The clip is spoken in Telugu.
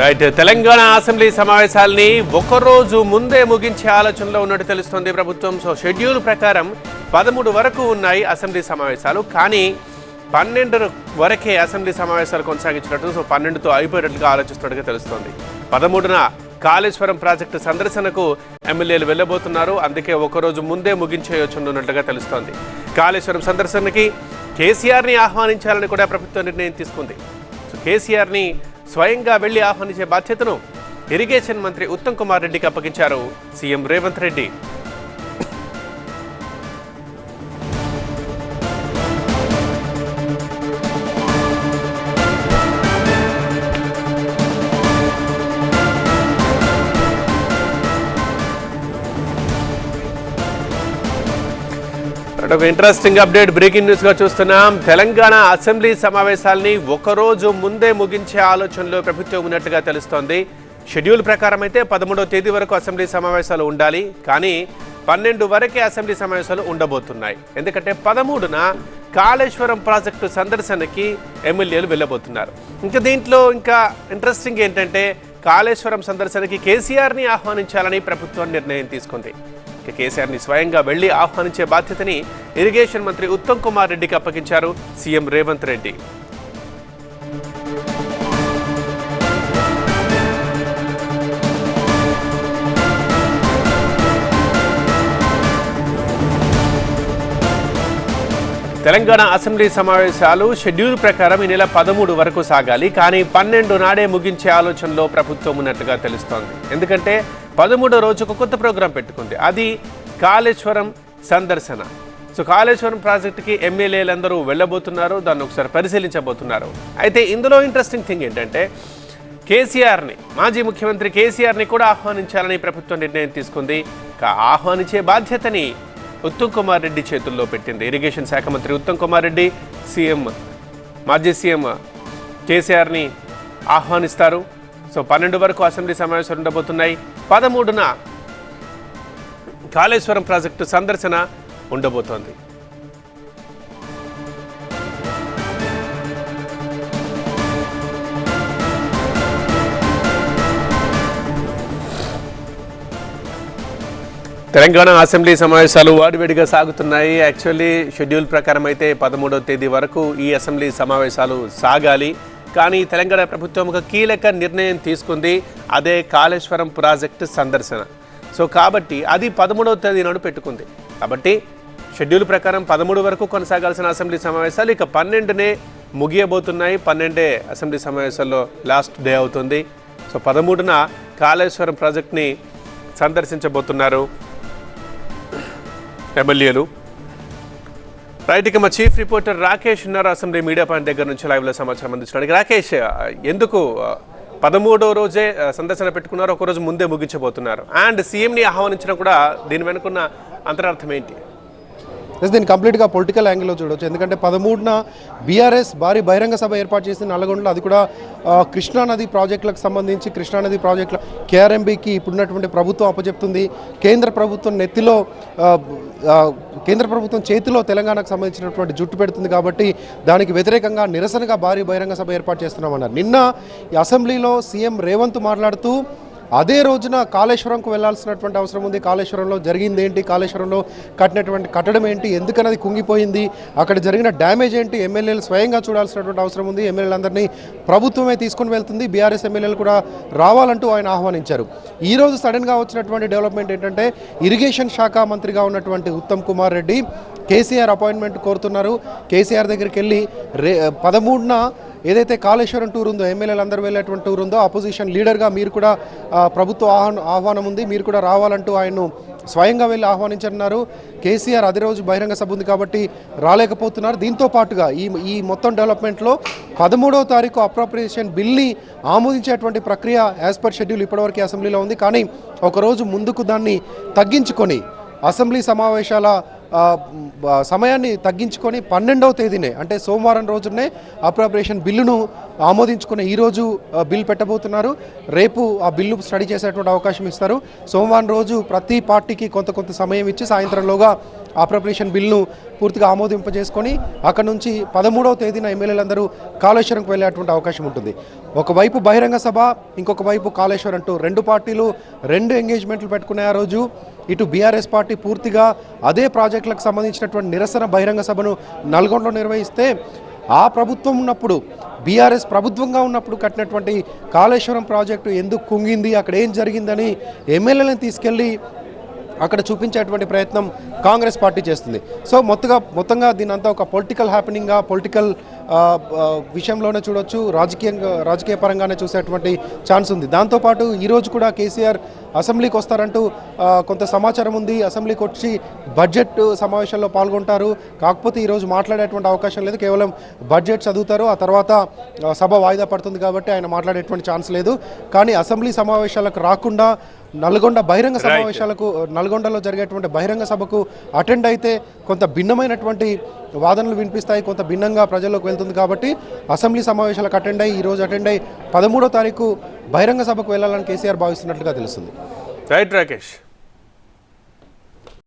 రైట్ తెలంగాణ అసెంబ్లీ సమావేశాల్ని ఒకరోజు ముందే ముగించే ఆలోచనలో ఉన్నట్టు తెలుస్తోంది ప్రభుత్వం. సో షెడ్యూల్ ప్రకారం పదమూడు వరకు ఉన్నాయి అసెంబ్లీ సమావేశాలు. కానీ పన్నెండు వరకే అసెంబ్లీ సమావేశాలు కొనసాగించినట్టు సో పన్నెండుతో అయిపోయేటట్లుగా ఆలోచిస్తున్నట్టుగా తెలుస్తోంది. పదమూడున కాళేశ్వరం ప్రాజెక్టు సందర్శనకు ఎమ్మెల్యేలు వెళ్ళబోతున్నారు. అందుకే ఒకరోజు ముందే ముగించే తెలుస్తోంది. కాళేశ్వరం సందర్శనకి కేసీఆర్ని ఆహ్వానించాలని కూడా ప్రభుత్వం నిర్ణయం తీసుకుంది. సో కేసీఆర్ని స్వయంగా వెళ్ళి ఆహ్వానించే బాధ్యతను ఇరిగేషన్ మంత్రి ఉత్తమ్ కుమార్ రెడ్డికి అప్పగించారు సీఎం రేవంత్ రెడ్డి. ఒక ఇంట్రెస్టింగ్ అప్డేట్ బ్రేకింగ్ న్యూస్గా చూస్తున్నాం. తెలంగాణ అసెంబ్లీ సమావేశాల్ని ఒకరోజు ముందే ముగించే ఆలోచనలో ప్రభుత్వం ఉన్నట్టుగా తెలుస్తోంది. షెడ్యూల్ ప్రకారం అయితే పదమూడవ తేదీ వరకు అసెంబ్లీ సమావేశాలు ఉండాలి. కానీ పన్నెండు వరకే అసెంబ్లీ సమావేశాలు ఉండబోతున్నాయి. ఎందుకంటే పదమూడున కాళేశ్వరం ప్రాజెక్టు సందర్శనకి ఎమ్మెల్యేలు వెళ్ళబోతున్నారు. ఇంకా దీంట్లో ఇంకా ఇంట్రెస్టింగ్ ఏంటంటే కాళేశ్వరం సందర్శనకి కేసీఆర్ని ఆహ్వానించాలని ప్రభుత్వం నిర్ణయం తీసుకుంది. ఇక కేసీఆర్ని స్వయంగా వెళ్ళి ఆహ్వానించే బాధ్యతని ఇరిగేషన్ మంత్రి ఉత్తమ్ కుమార్ రెడ్డికి అప్పగించారు సీఎం రేవంత్ రెడ్డి. తెలంగాణ అసెంబ్లీ సమావేశాలు షెడ్యూల్ ప్రకారం ఈ నెల పదమూడు వరకు సాగాలి. కానీ పన్నెండు నాడే ముగించే ఆలోచనలో ప్రభుత్వం ఉన్నట్టుగా తెలుస్తోంది. ఎందుకంటే పదమూడో రోజుకు కొత్త ప్రోగ్రాం పెట్టుకుంది. అది కాళేశ్వరం సందర్శన. సో కాళేశ్వరం ప్రాజెక్టుకి ఎమ్మెల్యేలందరూ వెళ్ళబోతున్నారు దాన్ని ఒకసారి పరిశీలించబోతున్నారు. అయితే ఇందులో ఇంట్రెస్టింగ్ థింగ్ ఏంటంటే కేసీఆర్ని మాజీ ముఖ్యమంత్రి కేసీఆర్ని కూడా ఆహ్వానించాలని ప్రభుత్వం నిర్ణయం తీసుకుంది. ఆహ్వానించే బాధ్యతని ఉత్తమ్ కుమార్ రెడ్డి చేతుల్లో పెట్టింది. ఇరిగేషన్ శాఖ మంత్రి ఉత్తమ్ కుమార్ రెడ్డి సీఎం మాజీ సీఎం కేసీఆర్ని ఆహ్వానిస్తారు. సో పన్నెండు వరకు అసెంబ్లీ సమావేశాలు ఉండబోతున్నాయి. పదమూడున కాళేశ్వరం ప్రాజెక్టు సందర్శన ఉండబోతోంది. తెలంగాణ అసెంబ్లీ సమావేశాలు వాడివేడిగా సాగుతున్నాయి. యాక్చువల్లీ షెడ్యూల్ ప్రకారం అయితే పదమూడవ తేదీ వరకు ఈ అసెంబ్లీ సమావేశాలు సాగాలి. కానీ తెలంగాణ ప్రభుత్వం ఒక కీలక నిర్ణయం తీసుకుంది. అదే కాళేశ్వరం ప్రాజెక్టు సందర్శన. సో కాబట్టి అది పదమూడవ తేదీ నాడు పెట్టుకుంది. కాబట్టి షెడ్యూల్ ప్రకారం పదమూడు వరకు కొనసాగాల్సిన అసెంబ్లీ సమావేశాలు ఇక పన్నెండునే ముగియబోతున్నాయి. పన్నెండే అసెంబ్లీ సమావేశాల్లో లాస్ట్ డే అవుతుంది. సో పదమూడున కాళేశ్వరం ప్రాజెక్ట్ని సందర్శించబోతున్నారు ఎమ్మెల్యేలు. రైట్ ఇక మా చీఫ్ రిపోర్టర్ రాకేష్ ఉన్నారు అసెంబ్లీ మీడియా పాయింట్ దగ్గర నుంచి లైవ్లో సమాచారం అందించడానికి. రాకేష్ ఎందుకు పదమూడో రోజే సందర్శన పెట్టుకున్నారు? ఒకరోజు ముందే ముగించబోతున్నారు. అండ్ సీఎంని ఆహ్వానించడం కూడా దీని వెనుకున్న అంతరార్థం ఏంటి? ఎస్ దీన్ని కంప్లీట్గా పొలిటికల్ యాంగిల్లో చూడవచ్చు ఎందుకంటే పదమూడున బీఆర్ఎస్ భారీ బహిరంగ సభ ఏర్పాటు చేసి నల్లగొండలో అది కూడా కృష్ణానది ప్రాజెక్టులకు సంబంధించి కృష్ణానది ప్రాజెక్టుల కేఆర్ఎంబీకి ఇప్పుడున్నటువంటి ప్రభుత్వం అప్పచెప్తుంది. కేంద్ర ప్రభుత్వం నెత్తిలో కేంద్ర ప్రభుత్వం చేతిలో తెలంగాణకు సంబంధించినటువంటి జుట్టు పెడుతుంది కాబట్టి దానికి వ్యతిరేకంగా నిరసనగా భారీ బహిరంగ సభ ఏర్పాటు చేస్తున్నామన్నారు. నిన్న ఈ అసెంబ్లీలో సీఎం రేవంత్ మాట్లాడుతూ అదే రోజున కాళేశ్వరంకు వెళ్ళాల్సినటువంటి అవసరం ఉంది. కాళేశ్వరంలో జరిగింది ఏంటి? కాళేశ్వరంలో కట్టినటువంటి కట్టడం ఏంటి? ఎందుకన్నది కుంగిపోయింది? అక్కడ జరిగిన డ్యామేజ్ ఏంటి? ఎమ్మెల్యేలు స్వయంగా చూడాల్సినటువంటి అవసరం ఉంది. ఎమ్మెల్యేలందరినీ ప్రభుత్వమే తీసుకుని వెళ్తుంది. బీఆర్ఎస్ ఎమ్మెల్యేలు కూడా రావాలంటూ ఆయన ఆహ్వానించారు. ఈరోజు సడన్గా వచ్చినటువంటి డెవలప్మెంట్ ఏంటంటే ఇరిగేషన్ శాఖ మంత్రిగా ఉన్నటువంటి ఉత్తమ్ కుమార్ రెడ్డి కేసీఆర్ అపాయింట్మెంట్ కోరుతున్నారు. కేసీఆర్ దగ్గరికి వెళ్ళి రే పదమూడున ఏదైతే కాళేశ్వరం టూర్ ఉందో ఎమ్మెల్యేలు అందరూ వెళ్ళేటువంటి టూర్ ఉందో అపోజిషన్ లీడర్గా మీరు కూడా ప్రభుత్వ ఆహ్వానం ఉంది. మీరు కూడా రావాలంటూ ఆయన్ను స్వయంగా వెళ్ళి ఆహ్వానించన్నారు కేసీఆర్ అదే రోజు బహిరంగ సభ ఉంది కాబట్టి రాలేకపోతున్నారు. దీంతో పాటుగా ఈ ఈ మొత్తం డెవలప్మెంట్లో పదమూడవ తారీఖు అప్రోప్రియేషన్ బిల్ని ఆమోదించేటువంటి ప్రక్రియ యాజ్ పర్ షెడ్యూల్ ఇప్పటివరకు అసెంబ్లీలో ఉంది. కానీ ఒకరోజు ముందుకు దాన్ని తగ్గించుకొని అసెంబ్లీ సమావేశాల సమయాన్ని తగ్గించుకొని పన్నెండవ తేదీనే అంటే సోమవారం రోజునే అప్రోప్రియేషన్ బిల్లును ఆమోదించుకునే ఈరోజు బిల్ పెట్టబోతున్నారు. రేపు ఆ బిల్లు స్టడీ చేసేటువంటి అవకాశం ఇస్తారు. సోమవారం రోజు ప్రతి పార్టీకి కొంత కొంత సమయం ఇచ్చి సాయంత్రంలోగా అప్రపరేషన్ బిల్ను పూర్తిగా ఆమోదింపజేసుకొని అక్కడ నుంచి పదమూడవ తేదీన ఎమ్మెల్యేలందరూ కాళేశ్వరంకు వెళ్ళేటువంటి అవకాశం ఉంటుంది. ఒకవైపు బహిరంగ సభ ఇంకొక వైపు కాళేశ్వరం అంటూ రెండు పార్టీలు రెండు ఎంగేజ్మెంట్లు పెట్టుకునే ఆ రోజు. ఇటు బీఆర్ఎస్ పార్టీ పూర్తిగా అదే ప్రాజెక్టులకు సంబంధించినటువంటి నిరసన బహిరంగ సభను నల్గొండలో నిర్వహిస్తే ఆ ప్రభుత్వం ఉన్నప్పుడు బీఆర్ఎస్ ప్రభుత్వంగా ఉన్నప్పుడు కట్టినటువంటి కాళేశ్వరం ప్రాజెక్టు ఎందుకు కుంగింది? అక్కడ ఏం జరిగిందని ఎమ్మెల్యేలను తీసుకెళ్ళి అక్కడ చూపించేటువంటి ప్రయత్నం కాంగ్రెస్ పార్టీ చేస్తుంది. సో మొత్తగా మొత్తంగా దీని అంతా ఒక పొలిటికల్ హ్యాపెనింగ్గా పొలిటికల్ విషయంలోనే చూడొచ్చు. రాజకీయంగా రాజకీయ పరంగానే చూసేటువంటి ఛాన్స్ ఉంది. దాంతోపాటు ఈరోజు కూడా కేసీఆర్ అసెంబ్లీకి వస్తారంటూ కొంత సమాచారం ఉంది. అసెంబ్లీకి వచ్చి బడ్జెట్ సమావేశాల్లో పాల్గొంటారు. కాకపోతే ఈరోజు మాట్లాడేటువంటి అవకాశం లేదు. కేవలం బడ్జెట్ చదువుతారు. ఆ తర్వాత సభ వాయిదా పడుతుంది కాబట్టి ఆయన మాట్లాడేటువంటి ఛాన్స్ లేదు. కానీ అసెంబ్లీ సమావేశాలకు రాకుండా నల్గొండ బహిరంగ సమావేశాలకు నల్గొండలో జరిగేటువంటి బహిరంగ సభకు అటెండ్ అయితే కొంత భిన్నమైనటువంటి వాదనలు వినిపిస్తాయి కొంత భిన్నంగా ప్రజల్లోకి వెళ్తుంది కాబట్టి అసెంబ్లీ సమావేశాలకు అటెండ్ అయ్యి ఈరోజు అటెండ్ అయ్యి పదమూడో తారీఖు బహిరంగ సభకు వెళ్ళాలని కేసీఆర్ భావిస్తున్నట్లుగా తెలుస్తుంది. రైట్ రాకేష్